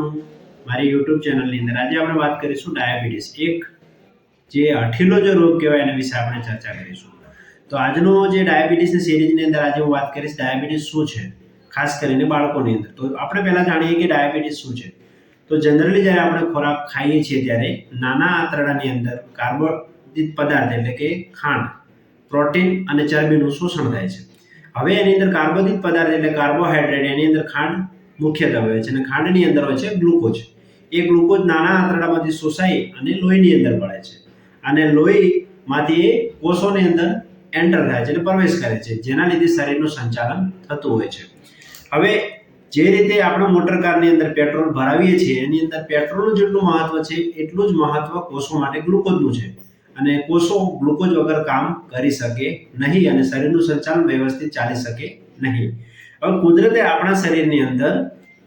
આપનું મારી યુટ્યુબ ચેનલની અંદર આજે આપણે વાત કરીશું ડાયાબિટીસ એક જે અઠીલો જે રોગ કહેવાય એના વિશે આપણે ચર્ચા કરીશું. તો આજનો જે ડાયાબિટીસની સિરીઝની અંદર આજે હું વાત કરીશ ડાયાબિટીસ શું છે, ખાસ કરીને બાળકોની અંદર. તો આપણે પહેલાં જાણીએ કે ડાયાબિટીસ શું છે. તો જનરલી જ્યારે આપણે ખોરાક ખાઈએ છીએ ત્યારે નાના આંતરડાની અંદર કાર્બોદિત પદાર્થ એટલે કે ખાંડ, પ્રોટીન અને ચરબીનું શોષણ થાય છે. હવે એની અંદર કાર્બોદિત પદાર્થ એટલે કાર્બોહાઈડ્રેટ, એની અંદર ખાંડ મુખ્યત્વે હોય છે અને ખાંડની અંદર હોય છે ગ્લુકોઝ. એ ગ્લુકોઝ નાના આંતરડામાંથી શોષાઈ અને લોહીની અંદર પડે છે. અને લોહીમાંથી એ કોષોની અંદર એન્ટર થાય છે અને પ્રવેશ કરે છે, જેના લીધે શરીરનું સંચાલન થતું હોય છે. હવે જે રીતે આપણે મોટર કારની અંદર પેટ્રોલ ભરાવીએ છીએ, એની અંદર પેટ્રોલનું જેટલું મહત્વ છે, એટલું જ મહત્વ કોષો માટે ગ્લુકોઝનું છે. અને કોષો ગ્લુકોઝ વગર કામ કરી શકે નહીં અને શરીરનું સંચાલન વ્યવસ્થિત ચાલી શકે નહીં. હવે કુદરતે આપણા શરીરની અંદર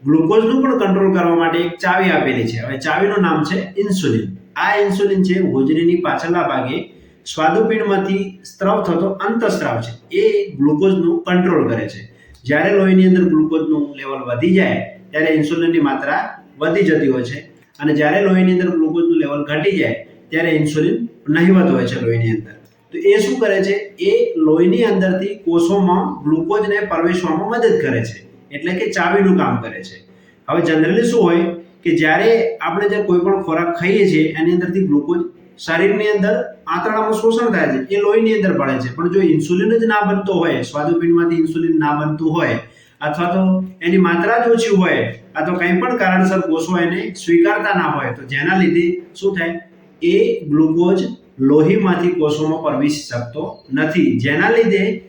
ગ્લુકોઝનું પણ કંટ્રોલ કરવા માટે એક ચાવી આપેલી છે. હવે ચાવીનું નામ છે ઇન્સ્યુલિન. આ ઇન્સ્યુલિન છે હોજરીની પાછળના ભાગે સ્વાદુપિંડમાંથી સ્ત્રાવ થતો અંતસ્ત્રાવ છે. એ ગ્લુકોઝનું કંટ્રોલ કરે છે. જ્યારે લોહીની અંદર ગ્લુકોઝનું લેવલ વધી જાય, ત્યારે ઇન્સ્યુલિનની માત્રા વધી જતી હોય છે. અને જ્યારે લોહીની અંદર ગ્લુકોઝનું લેવલ ઘટી જાય, ત્યારે ઇન્સ્યુલિન નહીવત હોય છે લોહીની અંદર. તો એ શું કરે છે? એ લોહીની અંદરથી કોષોમાં ગ્લુકોઝને પ્રવેશવામાં મદદ કરે છે. એટલે કે ચાવીનું કામ કરે છે. હવે જનરલી શું હોય કે જ્યારે આપણે જે કોઈ પણ ખોરાક ખાઈએ છીએ, એની અંદરથી ગ્લુકોઝ શરીરની અંદર આંતરડામાં શોષણ થાય છે. એ લોહીની અંદર ભળે છે. પણ જો ઇન્સ્યુલિન જ ના બનતો હોય, સ્વાદુપિંડમાંથી ઇન્સ્યુલિન ના બનતું હોય, અથવા તો એની માત્રા જ ઓછી હોય, અથવા કંઈ પણ કારણસર કોષો એને સ્વીકારતા ના હોય, તો જેના લીધે શું થાય? એ ગ્લુકોઝ લોહીમાંથી કોષોમાં પ્રવેશી શકતો નથી. જેના લીધે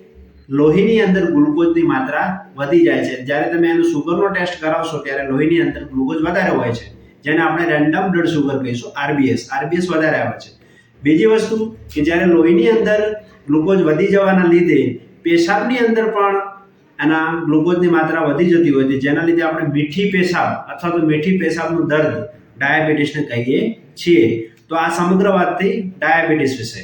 લોહીની અંદર ગ્લુકોઝની માત્રા વધી જાય છે. જ્યારે તમે એનો સુગરનો ટેસ્ટ કરાવશો, ત્યારે લોહીની અંદર ગ્લુકોઝ વધારે હોય છે. જેને આપણે રેન્ડમ બ્લડ સુગર કહીશું, આરબીએસ. આરબીએસ વધારે આવે છે. બીજી વસ્તુ કે જ્યારે લોહીની અંદર ગ્લુકોઝ વધી જવાના લીધે પેશાબની અંદર પણ એના ગ્લુકોઝની માત્રા વધી જતી હોય છે, જેના લીધે આપણે મીઠી પેશાબ અથવા તો મીઠી પેશાબનું દર્દ ડાયાબિટીસને કહીએ છીએ. તો આ સમગ્ર વાત થઈ ડાયાબિટીસ વિશે